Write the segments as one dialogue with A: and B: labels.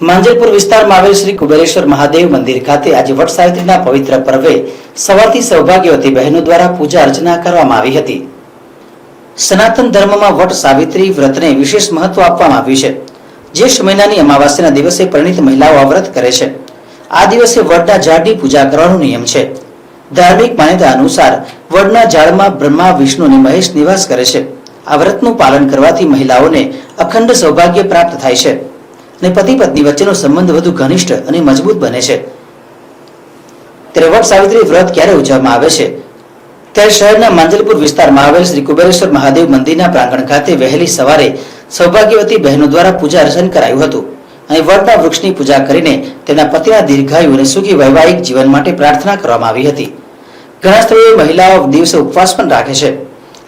A: માંજલપુર વિસ્તારમાં આવેલ શ્રી કુબેરેશ્વર મહાદેવ મંદિર ખાતે આજે વટ સાવિત્રીના પવિત્ર પર્વે સવારથી સૌભાગ્યવતી બહેનો દ્વારા પૂજા અર્ચના કરવામાં આવી હતી. સનાતન ધર્મમાં વટ સાવિત્રી વ્રતને વિશેષ મહત્વ આપવામાં આવ્યું છે. જે મહિનાની અમાવાસ્યાના દિવસે પરિણીત મહિલાઓ આ વ્રત કરે છે. આ દિવસે વટના ઝાડની પૂજા કરવાનો નિયમ છે. ધાર્મિક માન્યતા અનુસાર વડના ઝાડમાં બ્રહ્મા, વિષ્ણુ અને મહેશ નિવાસ કરે છે. આ વ્રતનું પાલન કરવાથી મહિલાઓને અખંડ સૌભાગ્ય પ્રાપ્ત થાય છે અને પતિ પત્ની વચ્ચેનો સંબંધ વધુ ઘનિષ્ઠ અને મજબૂત બને છે. ત્યારે વટ સાવિત્રી વ્રત ક્યારે ઉજવવામાં આવે છે? ત્યારે શહેરના માંજલપુર વિસ્તારમાં આવેલ શ્રી કુબેરેશ્વર મહાદેવ મંદિરના પ્રાંગણ ખાતે વહેલી સવારે સૌભાગ્યવતી બહેનો દ્વારા પૂજા અર્ચન કરાયું હતું અને વડના વૃક્ષની પૂજા કરીને તેના પતિના દીર્ઘાયુ અને સુખી વૈવાહિક જીવન માટે પ્રાર્થના કરવામાં આવી હતી. ઘણા સ્થળોએ મહિલાઓ દિવસે ઉપવાસ પણ રાખે છે.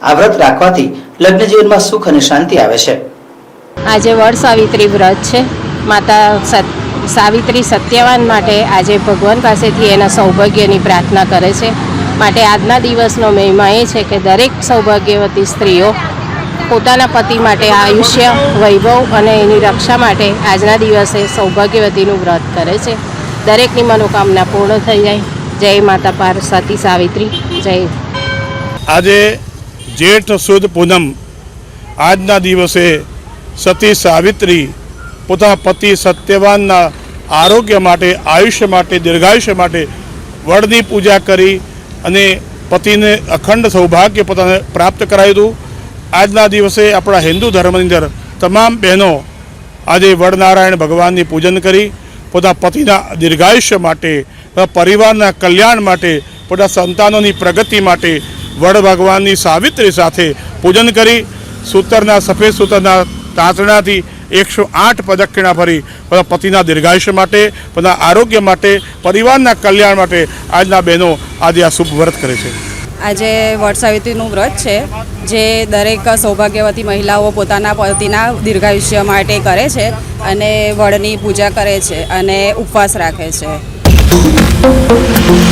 A: આ વ્રત રાખવાથી લગ્ન જીવનમાં સુખ અને શાંતિ આવે છે.
B: આજે વડ સાવિત્રી વ્રત છે. માતા સાવિત્રી સત્યવાન માટે આજે ભગવાન પાસેથી એના સૌભાગ્યની પ્રાર્થના કરે છે. માટે આજના દિવસનો મહિમા એ છે કે દરેક સૌભાગ્યવતી સ્ત્રીઓ પોતાના પતિ માટે આયુષ્ય, વૈભવ અને એની રક્ષા માટે આજના દિવસે સૌભાગ્યવતીનું વ્રત કરે છે. દરેકની મનોકામના પૂર્ણ થઈ જાય. જય માતા પાર્વતી સાવિત્રી, જય.
C: આજે જેઠ સુદ પૂનમ આજના દિવસે સતી સાવિત્રી પોતા પતિ સત્યવાનના આરોગ્ય માટે, આયુષ્ય માટે, દીર્ઘાયુષ્ય માટે વડની પૂજા કરી અને પતિને અખંડ સૌભાગ્ય પોતાને પ્રાપ્ત કરાયું હતું. આજના દિવસે આપણા હિન્દુ ધર્મની અંદર તમામ બહેનો આજે વડનારાયણ ભગવાનની પૂજન કરી, પોતા પતિના દીર્ઘાયુષ્ય માટે પરિવારના કલ્યાણ માટે પોતાના સંતાનોની પ્રગતિ માટે વડ ભગવાનની સાવિત્રી સાથે પૂજન કરી, સૂતરના, સફેદ સૂતરના તાંતણાથી એકસો આઠ પ્રદક્ષિણા ભરી પોતા પતિના દીર્ઘાયુષ્ય માટે પોતાના આરોગ્ય માટે, પરિવારના કલ્યાણ માટે આજના બહેનો આજે આ શુભ વ્રત કરે છે.
D: આજે વટસાવિત્રીનું વ્રત છે, જે દરેક સૌભાગ્યવતી મહિલાઓ પોતાના પતિના દીર્ઘાયુષ્ય માટે કરે છે અને વડની પૂજા કરે છે અને ઉપવાસ રાખે છે. Música